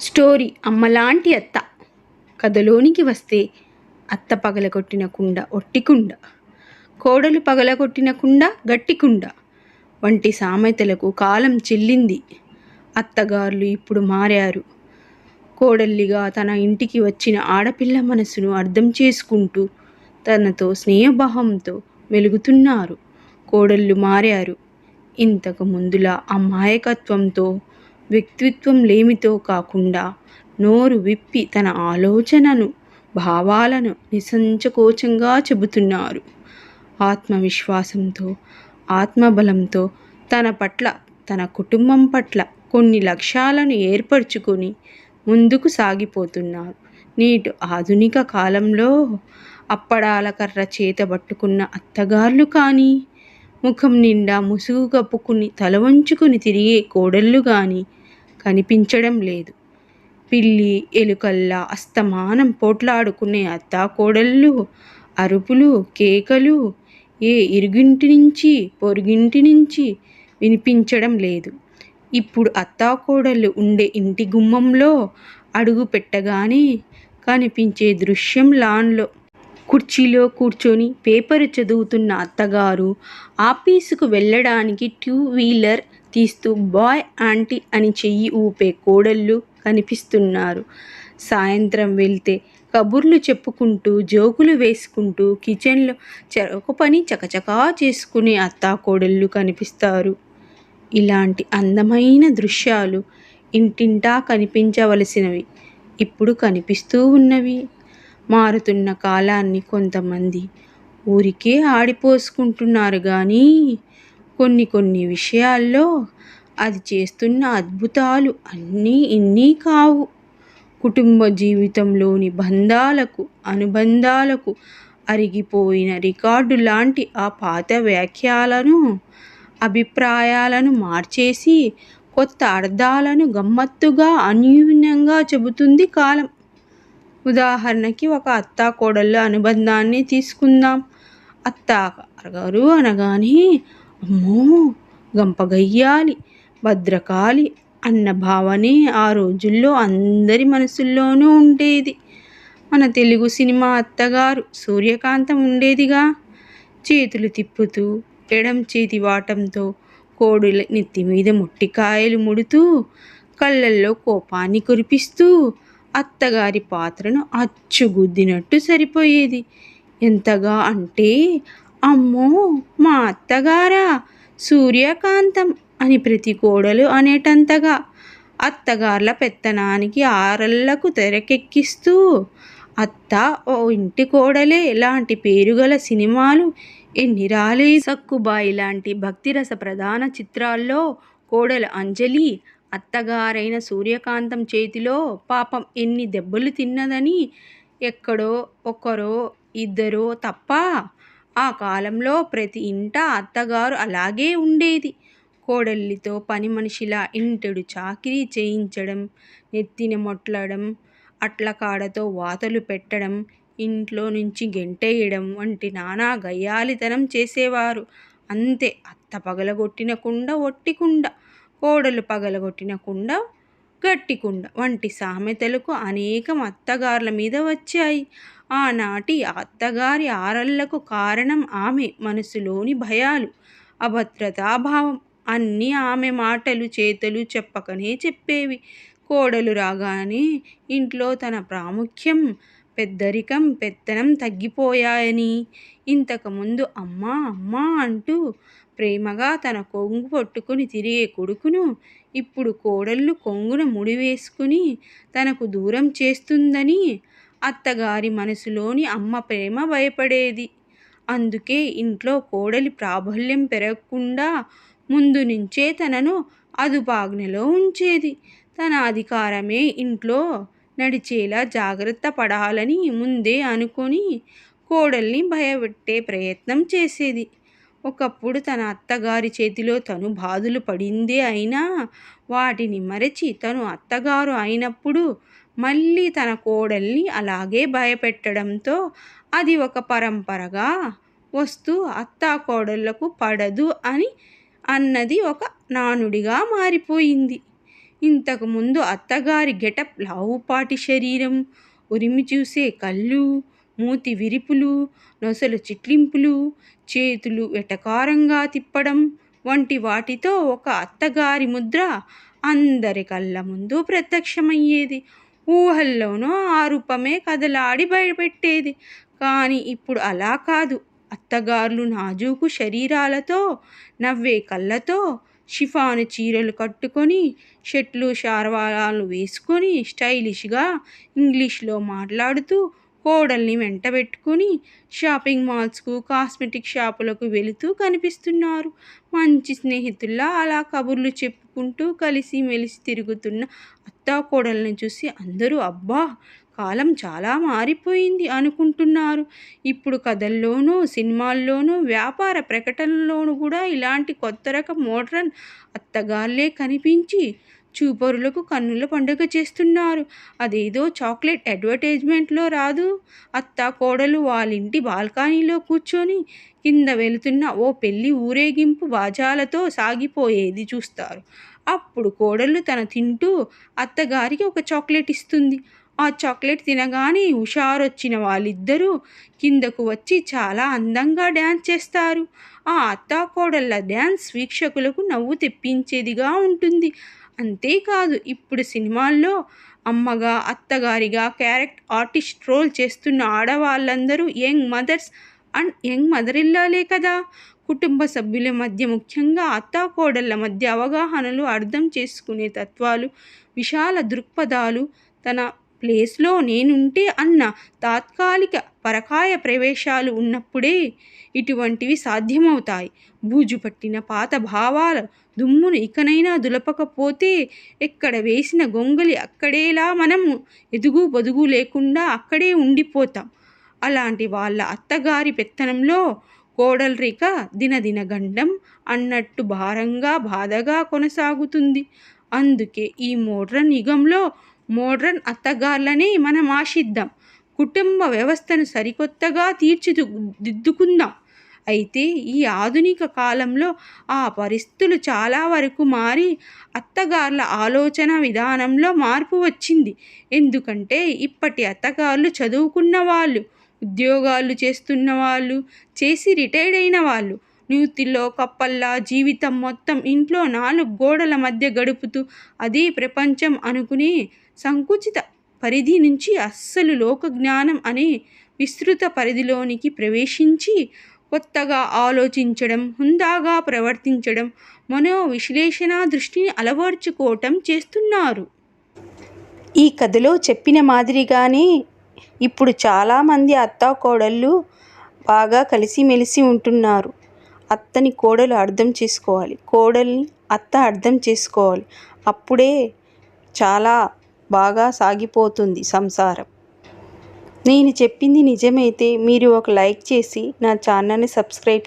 Story అమ్మలాంటి అత్త. కథలోనికి వస్తే అత్త పగలగొట్టిన కుండ ఒట్టి కుండ. కోడలు పగలగొట్టిన కుండ గట్టి కుండ. వంటి సామెతలకు కాలం చెల్లింది. అత్తగారులు ఇప్పుడు మారారు. కోడల్లిగా తన ఇంటికి వచ్చిన ఆడపిల్ల మనసును అర్థం చేసుకుంటూ తనతో స్నేహభావంతో మెలుగుతున్నారు. కోడళ్ళు మారారు. ఇంతకు ముందులా అమాయకత్వంతో వ్యక్తిత్వం లేమితో కాకుండా నోరు విప్పి తన ఆలోచనను భావాలను నిసంచకోచంగా చెబుతున్నారు. ఆత్మవిశ్వాసంతో ఆత్మబలంతో తన పట్ల తన కుటుంబం పట్ల కొన్ని లక్ష్యాలను ఏర్పరచుకొని ముందుకు సాగిపోతున్నారు. నేటి ఆధునిక కాలంలో అప్పడాల కర్ర చేత పట్టుకున్న అత్తగారులు కానీ ముఖం నిండా ముసుగు కప్పుకుని తల వంచుకుని తిరిగే కోడళ్ళు కానీ కనిపించడం లేదు. పిల్లి ఎలుకల్లా అస్తమానం పోట్లాడుకునే అత్తా కోడళ్ళు అరుపులు కేకలు ఏ ఇరుగింటి నుంచి పొరుగింటి నుంచి వినిపించడం లేదు. ఇప్పుడు అత్తాకోడళ్ళు ఉండే ఇంటి గుమ్మంలో అడుగు పెట్టగానే కనిపించే దృశ్యం లాన్లో. కుర్చీలో కూర్చొని పేపర్ చదువుతున్న అత్తగారు ఆఫీసుకు వెళ్ళడానికి టూ వీలర్ తీస్తూ బాయ్ ఆంటీ అని చెయ్యి ఊపే కోడళ్ళు కనిపిస్తున్నారు. సాయంత్రం వెళ్తే కబుర్లు చెప్పుకుంటూ జోకులు వేసుకుంటూ కిచెన్లో చెరొక పని చకచకా చేసుకునే అత్తాకోడళ్ళు కనిపిస్తారు. ఇలాంటి అందమైన దృశ్యాలు ఇంటింటా కనిపించవలసినవి ఇప్పుడు కనిపిస్తూ ఉన్నవి. మారుతున్న కాలాన్ని కొంతమంది ఊరికే ఆడిపోసుకుంటున్నారు కానీ కొన్ని కొన్ని విషయాల్లో అది చేస్తున్న అద్భుతాలు అన్నీ ఇన్నీ కావు. కుటుంబ జీవితంలోని బంధాలకు అనుబంధాలకు అరిగిపోయిన రికార్డు లాంటి ఆ పాత వ్యాఖ్యలను అభిప్రాయాలను మార్చేసి కొత్త అర్థాలను గమ్మత్తుగా అన్యూన్యంగా చెబుతుంది కాలం. ఉదాహరణకి ఒక అత్తా కోడళ్ళ అనుబంధాన్ని తీసుకుందాం. అత్తగారు అనగానే అమ్మో గంపగయ్యాలి భద్రకాళి అన్న భావనే ఆ రోజుల్లో అందరి మనసుల్లోనూ ఉండేది. మన తెలుగు సినిమా అత్తగారు సూర్యకాంతం ఉండేదిగా. చేతులు తిప్పుతూ ఎడం చేతి వాటంతో కోడుల నెత్తి మీద మొట్టికాయలు ముడుతూ కళ్ళల్లో కోపాన్ని కురిపిస్తూ అత్తగారి పాత్రను అచ్చుగుద్దినట్టు సరిపోయేది. ఎంతగా అంటే అమ్మో మా అత్తగారా? సూర్యకాంతం అని ప్రతి కోడలు అనేటంతగా. అత్తగార్ల పెత్తనానికి ఆరళ్ళకు తెరకెక్కిస్తూ అత్త ఓ ఇంటి కోడలే లాంటి పేరుగల సినిమాలు ఎన్ని రాలే. సక్కుబాయి లాంటి భక్తిరస ప్రధాన చిత్రాల్లో కోడలు అంజలి అత్తగారైన సూర్యకాంతం చేతిలో పాపం ఎన్ని దెబ్బలు తిన్నదని ఎక్కడో ఒకరో ఇద్దరో తప్ప ఆ కాలంలో ప్రతి ఇంట అత్తగారు అలాగే ఉండేది. కోడల్లితో పని మనిషిలా ఇంటెడు చాకిరీ చేయించడం నెత్తిన మొట్లడం అట్లకాడతో వాతలు పెట్టడం ఇంట్లో నుంచి గెంటేయడం వంటి నానా గయ్యాలితనం చేసేవారు. అంతే అత్త పగలగొట్టిన కుండ ఒట్టి కుండ కోడలు పగలగొట్టిన కుండ గట్టి కుండ వంటి సామెతలకు అనేకం అత్తగార్ల మీద వచ్చాయి. ఆనాటి అత్తగారి ఆరళ్ళకు కారణం ఆమె మనసులోని భయాలు. అభద్రతాభావం అన్నీ ఆమె మాటలు చేతలు చెప్పకనే చెప్పేవి. కోడలు రాగానే ఇంట్లో తన ప్రాముఖ్యం పెద్దరికం పెత్తనం తగ్గిపోయాయని. ఇంతకుముందు అమ్మా అమ్మా అంటూ ప్రేమగా తన కొంగు పట్టుకుని తిరిగే కొడుకును ఇప్పుడు కోడళ్ళు కొంగున ముడివేసుకుని తనకు దూరం చేస్తుందని అత్తగారి మనసులోని అమ్మ ప్రేమ భయపడేది. అందుకే ఇంట్లో కోడలి ప్రాబల్యం పెరగకుండా ముందు నుంచే తనను అదుపాజ్ఞలో ఉంచేది. తన అధికారమే ఇంట్లో నడిచేలా జాగ్రత్త పడాలని ముందే అనుకొని కోడల్ని భయపెట్టే ప్రయత్నం చేసేది. ఒకప్పుడు తన అత్తగారి చేతిలో తను బాధలు పడిందే అయినా వాటిని మరచి తను అత్తగారు అయినప్పుడు మళ్ళీ తన కోడల్ని అలాగే భయపెట్టడంతో అది ఒక పరంపరగా వస్తూ అత్తా కోడళ్ళకు పడదు అని అన్నది ఒక నానుడిగా మారిపోయింది. ఇంతకుముందు అత్తగారి గెటప్ లావుపాటి శరీరం ఉరిమి చూసే కళ్ళు మూతి విరిపులు నొసలు చిట్లింపులు చేతులు వెటకారంగా తిప్పడం వంటి వాటితో ఒక అత్తగారి ముద్ర అందరి కళ్ళ ముందు ప్రత్యక్షమయ్యేది. ఊహల్లోనూ ఆ రూపమే కదలాడి బయటపెట్టేది కానీ ఇప్పుడు అలా కాదు. అత్తగారులు నాజూకు శరీరాలతో నవ్వే కళ్ళతో షిఫాను చీరలు కట్టుకొని షర్ట్లు షార్వాలాలు వేసుకొని స్టైలిష్గా ఇంగ్లీష్లో మాట్లాడుతూ కోడల్ని వెంటబెట్టుకుని షాపింగ్ మాల్స్కు కాస్మెటిక్ షాపులకు వెళుతూ కనిపిస్తున్నారు. మంచి స్నేహితుల్లా అలా కబుర్లు చెప్పుకుంటూ కలిసి మెలిసి తిరుగుతున్న అత్తా కోడల్ని చూసి అందరూ అబ్బా కాలం చాలా మారిపోయింది అనుకుంటున్నారు. ఇప్పుడు కథల్లోనూ సినిమాల్లోనూ వ్యాపార ప్రకటనల్లోనూ కూడా ఇలాంటి కొత్త రకం మోడ్రన్ అత్తగారులే కనిపించి చూపరులకు కన్నుల పండుగ చేస్తున్నారు. అదేదో చాక్లెట్ అడ్వర్టైజ్మెంట్లో రాదు. అత్త కోడలు వాళ్ళింటి బాల్కనీలో కూర్చొని కింద వెళుతున్న ఓ పెళ్ళి ఊరేగింపు బాజాలతో సాగిపోయేది చూస్తారు. అప్పుడు కోడలు తన తింటూ అత్తగారికి ఒక చాక్లెట్ ఇస్తుంది. ఆ చాక్లెట్ తినగానే హుషారొచ్చిన వాళ్ళిద్దరూ కిందకు వచ్చి చాలా అందంగా డ్యాన్స్ చేస్తారు. ఆ అత్తాకోడళ్ళ డ్యాన్స్ వీక్షకులకు నవ్వు తెప్పించేదిగా ఉంటుంది. అంతేకాదు ఇప్పుడు సినిమాల్లో అమ్మగా అత్తగారిగా క్యారెక్ట్ ఆర్టిస్ట్ రోల్ చేస్తున్న ఆడవాళ్ళందరూ young mothers and young mother ఇల్లాలే కదా. కుటుంబ సభ్యుల మధ్య ముఖ్యంగా అత్తాకోడళ్ళ మధ్య అవగాహనలు అర్థం చేసుకునే తత్వాలు విశాల దృక్పథాలు తన ప్లేస్లో నేనుంటే అన్న తాత్కాలిక పరకాయ ప్రవేశాలు ఉన్నప్పుడే ఇటువంటివి సాధ్యమవుతాయి. బూజు పట్టిన పాత భావాలు దుమ్మును ఇకనైనా దులపకపోతే ఎక్కడ వేసిన గొంగలి అక్కడేలా మనము ఎదుగు బొదుగు లేకుండా అక్కడే ఉండిపోతాం. అలాంటి వాళ్ళ అత్తగారి పెత్తనంలో కోడల్రిక దినదిన గండం అన్నట్టు భారంగా బాధగా కొనసాగుతుంది. అందుకే ఈ మోడ్రన్ యుగంలో మోడ్రన్ అత్తగార్లనే మనం ఆశిద్దాం. కుటుంబ వ్యవస్థను సరికొత్తగా తీర్చిదిద్దుకుందాం. అయితే ఈ ఆధునిక కాలంలో ఆ పరిస్థితులు చాలా వరకు మారి అత్తగారుల ఆలోచన విధానంలో మార్పు వచ్చింది. ఎందుకంటే ఇప్పటి అత్తగారులు చదువుకున్న వాళ్ళు ఉద్యోగాలు చేస్తున్న వాళ్ళు చేసి రిటైర్డ్ అయిన వాళ్ళు నూతిలో కప్పల్లా జీవితం మొత్తం ఇంట్లో నాలుగు గోడల మధ్య గడుపుతూ అదే ప్రపంచం అనుకునే సంకుచిత పరిధి నుంచి అస్సలు లోక జ్ఞానం అనే విస్తృత పరిధిలోనికి ప్రవేశించి కొత్తగా ఆలోచించడం హుందాగా ప్రవర్తించడం మనో విశ్లేషణ దృష్టిని అలవర్చుకోవటం చేస్తున్నారు. ఈ కథలో చెప్పిన మాదిరిగానే ఇప్పుడు చాలామంది అత్తా కోడళ్ళు బాగా కలిసిమెలిసి ఉంటున్నారు. అత్తని కోడలు అర్థం చేసుకోవాలి. కోడల్ని అత్త అర్థం చేసుకోవాలి. అప్పుడే చాలా బాగా సాగిపోతుంది సంసారం. నేను చెప్పింది నిజమైతే మీరు ఒక లైక్ చేసి నా ఛానల్ని సబ్స్క్రైబ్